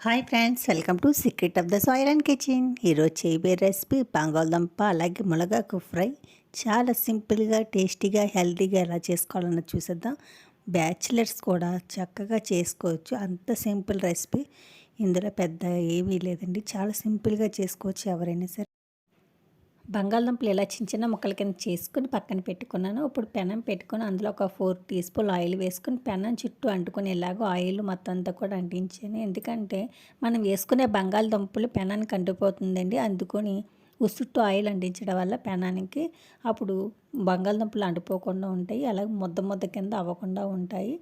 Hi friends welcome to secret of the soil and kitchen. ఈరోజు చేయబోయే recipe బంగాళదుంప అలాగే మునగాకు ఫ్రై. చాలా సింపుల్గా టేస్టీగా హెల్తీగా ఎలా చేసుకోవాలన్నది చూసేద్దాం. బ్యాచిలర్స్ కూడా చక్కగా చేసుకోవచ్చు. అంత సింపుల్ రెసిపీ. ఇందులో పెద్ద ఏమీ లేదండి. చాలా సింపుల్గా చేసుకోవచ్చు ఎవరైనా సరే. బంగాళదుంపలు ఇలా చిన్న చిన్న ముక్కల కింద చేసుకుని పక్కన పెట్టుకున్నాను. ఇప్పుడు పెనం పెట్టుకొని అందులో ఒక ఫోర్ టీ స్పూన్ ఆయిల్ వేసుకుని పెనం చుట్టూ అంటుకుని ఇలాగో ఆయిల్ మొత్తం అంతా కూడా అంటించాను. ఎందుకంటే మనం వేసుకునే బంగాళదుంపలు పెనానికి అంటిపోతుందండి అందుకొని ఉసుట్టు ఆయిల్ అంటించడం వల్ల పెనానికి అప్పుడు బంగాళదుంపలు అంటిపోకుండా ఉంటాయి. అలాగే ముద్ద ముద్ద కింద అవ్వకుండా ఉంటాయి.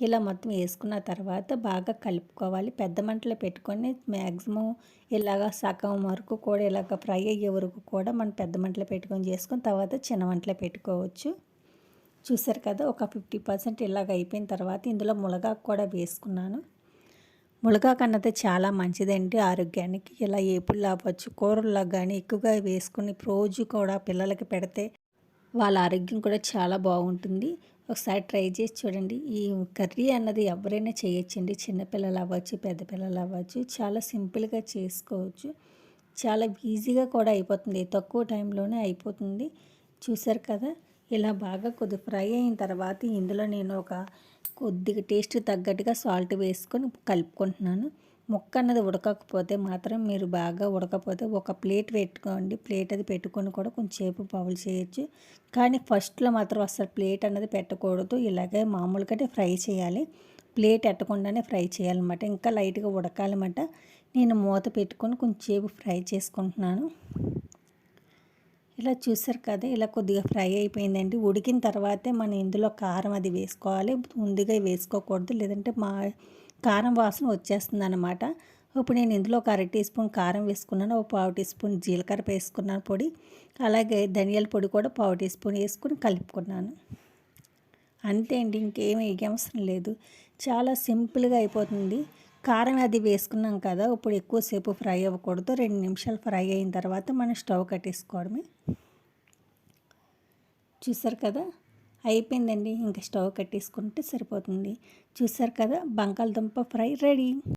ఇలా మొత్తం వేసుకున్న తర్వాత బాగా కలుపుకోవాలి. పెద్ద మంటలో పెట్టుకొని మ్యాక్సిమం ఇలాగ సగం వరకు కూడా ఇలాగ ఫ్రై అయ్యే వరకు కూడా మనం పెద్ద మంటలో పెట్టుకొని చేసుకొని తర్వాత చిన్న మంటలో పెట్టుకోవచ్చు. చూసారు కదా ఒక ఫిఫ్టీ పర్సెంట్ ఇలాగ అయిపోయిన తర్వాత ఇందులో మునగాకు కూడా వేసుకున్నాను. మునగాకు అన్నది చాలా మంచిదండి ఆరోగ్యానికి. ఇలా ఏపుళ్ళు అవ్వచ్చు కూరల్లో కానీ ఎక్కువగా వేసుకుని రోజు కూడా పిల్లలకి పెడితే వాళ్ళ ఆరోగ్యం కూడా చాలా బాగుంటుంది. ఒకసారి ట్రై చేసి చూడండి. ఈ కర్రీ అన్నది ఎవరైనా చేయొచ్చండి. చిన్నపిల్లలు అవ్వచ్చు పెద్ద పిల్లలు అవ్వచ్చు. చాలా సింపుల్గా చేసుకోవచ్చు. చాలా ఈజీగా కూడా అయిపోతుంది. తక్కువ టైంలోనే అయిపోతుంది. చూసారు కదా? ఇలా బాగా కొద్ది ఫ్రై అయిన తర్వాత ఇందులో నేను ఒక కొద్దిగా టేస్ట్ తగ్గట్టుగా సాల్ట్ వేసుకొని కలుపుకుంటున్నాను. ముక్క అన్నది ఉడకకపోతే మాత్రం మీరు బాగా ఉడకపోతే ఒక ప్లేట్ పెట్టుకోండి. ప్లేట్ అది పెట్టుకొని కూడా కొంచెంసేపు బౌల్ చేయొచ్చు. కానీ ఫస్ట్లో మాత్రం అసలు ప్లేట్ అన్నది పెట్టకూడదు. ఇలాగే మామూలుగానే ఫ్రై చేయాలి. ప్లేట్ ఎట్టకుండానే ఫ్రై చేయాలన్నమాట. ఇంకా లైట్గా ఉడకాలన్నమాట. నేను మూత పెట్టుకొని కొంచెంసేపు ఫ్రై చేసుకుంటున్నాను. ఇలా చూసారు కదా ఇలా కొద్దిగా ఫ్రై అయిపోయిందండి. ఉడికిన తర్వాతే మనం ఇందులో కారం అది వేసుకోవాలి. ముందుగా వేసుకోకూడదు. లేదంటే మా కారం వాసన వచ్చేస్తుంది అనమాట ఇప్పుడు నేను ఇందులో ఒక అర టీ స్పూన్ కారం వేసుకున్నాను. ఒక పావు టీ స్పూన్ జీలకర్ర వేసుకున్నాను పొడి. అలాగే ధనియాల పొడి కూడా పావు టీ స్పూన్ వేసుకుని కలుపుకున్నాను. అంతే అండి. ఇంకేమీ అవసరం లేదు. చాలా సింపుల్గా అయిపోతుంది. కారం అది వేసుకున్నాం కదా ఇప్పుడు ఎక్కువసేపు ఫ్రై అవ్వకూడదు. రెండు నిమిషాలు ఫ్రై అయిన తర్వాత మనం స్టవ్ కట్టేసుకోవడమే. చూసారు కదా? అయిపోయిందండి. ఇంకా స్టవ్ కట్టేసుకుంటే సరిపోతుంది. చూసారు కదా? బంగాళదుంప ఫ్రై రెడీ.